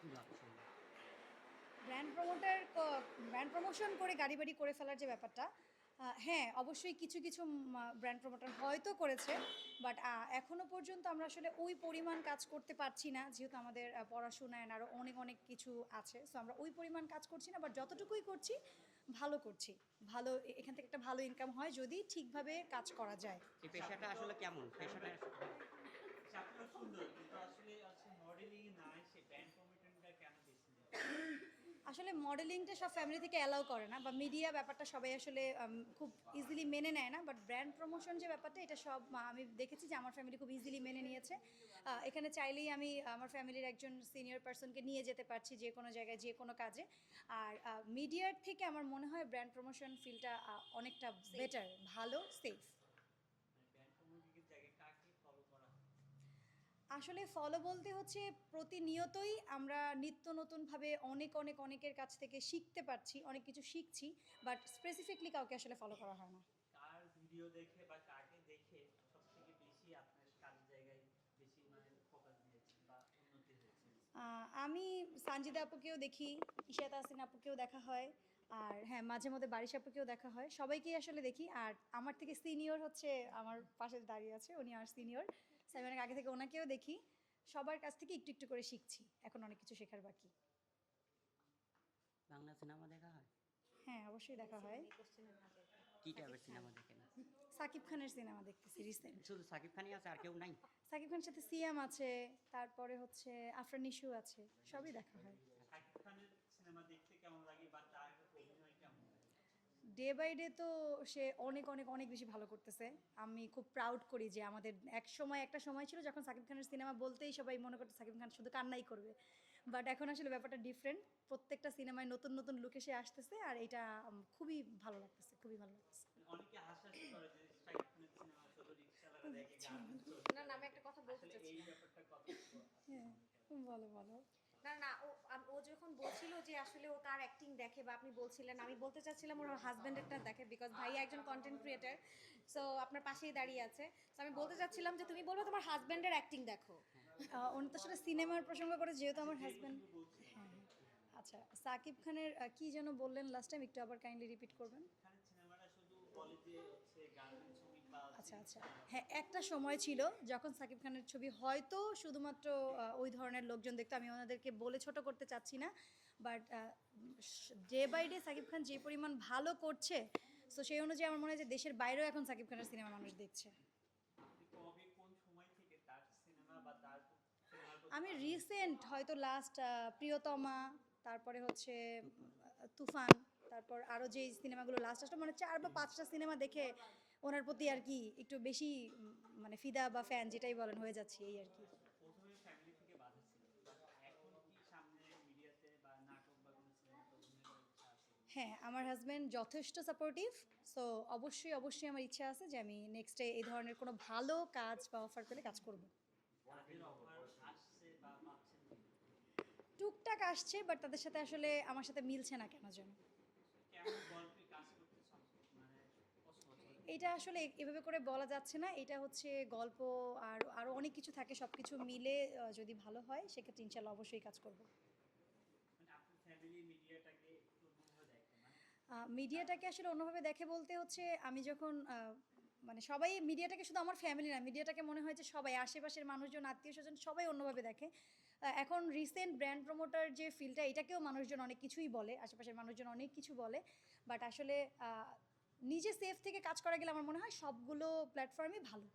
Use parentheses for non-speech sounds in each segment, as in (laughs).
শুনব brand promoter brand promotion করে গাড়ি বাড়ি করে ফেলার যে ব্যাপারটা হ্যাঁ অবশ্যই কিছু কিছু ব্র্যান্ড প্রমোটার হয়তো করেছে বাট এখনও পর্যন্ত আমরা আসলে ওই পরিমাণ কাজ করতে পারছি না যেহেতু আমাদের পড়াশোনায় আরও অনেক অনেক কিছু আছে সো আমরা ওই পরিমাণ কাজ করছি না বাট যতটুকুই করছি ভালো করছি ভালো এখান থেকে একটা ভালো ইনকাম হয় যদি ঠিকভাবে কাজ করা যায়। পেশাটা আসলে কেমন? পেশাটা সুন্দর কিন্তু আসলে আছে মডেলিং না সে ব্যান্ড প্রমোটিংটা কেন বেশি নেয়? আসলে মডেলিংটা সব ফ্যামিলি থেকে অ্যালাউ করে না বা মিডিয়া ব্যাপারটা সবাই আসলে খুব ইজিলি মেনে নেয় না বাট ব্র্যান্ড প্রমোশন যে ব্যাপারটা এটা সব আমি দেখেছি যে আমার ফ্যামিলি খুব ইজিলি মেনে নিয়েছে। এখানে চাইলেই আমি আমার ফ্যামিলির একজন সিনিয়র পার্সনকে নিয়ে যেতে পারছি যে কোনো জায়গায় যে কোনো কাজে। আর মিডিয়ার থেকে আমার মনে হয় ব্র্যান্ড প্রমোশন ফিলটা অনেকটা বেটার ভালো সেফ মানে ব্যান্ড প্রমোটিংয়ের জায়গায় কাকে ফলো করা হয়? আসলে ফলো বলতে হচ্ছে প্রতিনিয়তই আমরা নিত্য নতুনভাবে অনেক অনেক অনেকের কাছ থেকে শিখতে পারছি অনেক কিছু শিখছি বাট স্পেসিফিকলি কাউকে আসলে ফলো করা হয় না। কার ভিডিও দেখে বা কাকে দেখে সব থেকে বেশি আপনার কাজের জায়গায় বেশি মানে আমি সানজিদা আপুকেও দেখি ইশাত আসিন আপুকেও দেখা হয় আর হ্যাঁ মাঝে মধ্যে বারিশ আপুকেও দেখা হয় সবাইকেই আসলে দেখি আর আমার থেকে সিনিয়র হচ্ছে আমার পাশে দাঁড়িয়ে আছে উনি আর সিনিয়র আমি অনেক আগে থেকে ওনাকেও দেখি। সবার কাছ থেকে একটু একটু করে শিখছি। এখন অনেক কিছু শেখার বাকি। বাংলা সিনেমা দেখা হয়? হ্যাঁ অবশ্যই দেখা হয়। কি টাইপের সিনেমা দেখেন? সাকিব খানের সিনেমা দেখতেছি রিসেন্ট শুধু সাকিব খানই আছে আর কেউ নাই? সাকিব খানের সাথে সিয়াম আছে তারপরে হচ্ছে আফরান ইস্যু আছে সবই দেখা হয় শাকিব খানের সিনেমা দেখতে কেমন লাগে বা তার অভিনয় কেমন লাগে ডে বাই ডে তো সে অনেক অনেক অনেক বেশি ভালো করতেছে। আমি খুব প্রাউড করি যে আমাদের এক সময় একটা সময় ছিল যখন সাকিব খানের সিনেমা বলতেই সবাই মনে করতো সাকিব খান শুধু কান্নাই করবে। বাট এখন আসলে ব্যাপারটা ডিফারেন্ট প্রত্যেকটা সিনেমায় নতুন নতুন লুকে সে আসতেছে আর এটা খুবই ভালো লাগতেছে খুবই ভালো লাগতেছে। না না আমি একটা কথা বলতে চাচ্ছি। হ্যাঁ বলো বলো। না না ও ও যখন বলছিল যে আসলে ও কার অ্যাক্টিং দেখে বা আপনি বলছিলেন আমি বলতে চাচ্ছিলাম ওর হাজব্যান্ডেরটা দেখে বিকজ ভাইয়া একজন কন্টেন্ট ক্রিয়েটার সো আপনার পাশেই দাঁড়িয়ে আছে সো আমি বলতে চাচ্ছিলাম যে তুমি বলব তোমার হাজব্যান্ডের অ্যাক্টিং দেখো উনি তো আসলে সিনেমার প্রসঙ্গ করে যেহেতু আমার হাজব্যান্ড। আচ্ছা সাকিব খানের কি যেন বললেন লাস্ট টাইম একটু আবার কাইন্ডলি রিপিট করবেন সিনেমাটা শুধু বলে যে হচ্ছে গার্মেন্টস আচ্ছা আচ্ছা। হ্যাঁ একটা সময় ছিল যখন সাকিব খানের ছবি হয়তো শুধুমাত্র ওই ধরনের লোকজন দেখতো আমি ওনাদেরকে বলে ছোট করতে চাচ্ছি না but day by day Shakib Khan যে পরিমাণ ভালো করছে সো সেই অনুযায়ী আমার মনে হয় যে দেশের বাইরেও এখন সাকিব খানের সিনেমা মানুষ দেখছে। আমি রিসেন্ট হয়তো লাস্ট প্রিয়তমা তারপরে হচ্ছে তুফান তারপর আরও যে সিনেমাগুলো লাস্ট আসলো মানে চার বা পাঁচটা সিনেমা দেখে ওনার প্রতি আর কি একটু বেশি মানে ফিদা বা ফ্যান যেটাই বলেন হয়ে যাচ্ছে এই আর কি। হ্যাঁ আমার হাজব্যান্ড যথেষ্ট সাপোর্টিভ সো অবশ্যই অবশ্যই আমার ইচ্ছা আছে যে আমি নেক্সটে এই ধরনের কোনো ভালো কাজ বা অফার পেলে কাজ করব? টুকটাক আসছে বাট তাদের সাথে আসলে আমার সাথে মিলছে না কেন যেন কেমন গল্পে কাজ করতে সম- মানে পছন্দ করে? এটা আসলে এভাবে করে বলা যাচ্ছে না। এটা হচ্ছে গল্প আর আরও অনেক কিছু থাকে সব কিছু মিলে যদি ভালো হয় সেক্ষেত্রে ইনশাল্লাহ অবশ্যই কাজ করব। মিডিয়াটাকে মানে আসলে অন্যভাবে দেখে বলতে হচ্ছে আমি যখন মানে সবাই মিডিয়াটাকে শুধু আমার ফ্যামিলি না মিডিয়াটাকে মনে হয় যে সবাই আশেপাশের মানুষজন আত্মীয় স্বজন সবাই অন্যভাবে দেখে। এখন রিসেন্ট ব্র্যান্ড প্রমোটার যে ফিল্ডটা এটাকেও মানুষজন অনেক কিছুই বলে আশেপাশের মানুষজন অনেক কিছু বলে। বাট আসলে নিজে সেফ থেকে কাজ করা গেলে আমার মনে হয় সবগুলো প্ল্যাটফর্মই ভালো।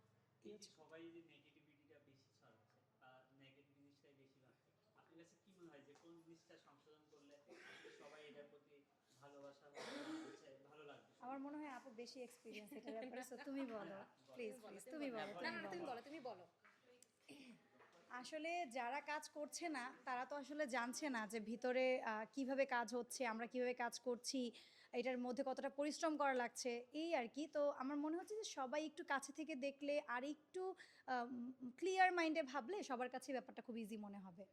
সবাই যে নেগেটিভিটিটা বেশি ছড়াচ্ছে বা নেগেটিভ জিনিসটাই বেশি আপনার কাছে কি মনে হয় যে কোন জিনিসটা সংশোধন করলে সবাই এটার প্রতি ভালোবাসা ভালো লাগবে? আমার মনে হয় আপু বেশি এক্সপিরিয়েন্স এটার (laughs) ব্যাপারে so তুমি বলো প্লিজ প্লিজ তুমি বলো। না না তুমি বলো। বলো তুমি বলো। আসলে যারা কাজ করছে না তারা তো আসলে জানছে না যে ভিতরে আহ, কীভাবে কাজ হচ্ছে আমরা কীভাবে কাজ করছি এটার মধ্যে কতটা পরিশ্রম করা লাগছে, এই আর কি। তো আমার মনে হচ্ছে যে সবাই একটু কাছে থেকে দেখলে আর একটু ক্লিয়ার মাইন্ডে ভাবলে সবার কাছে ব্যাপারটা খুব ইজি মনে হবে।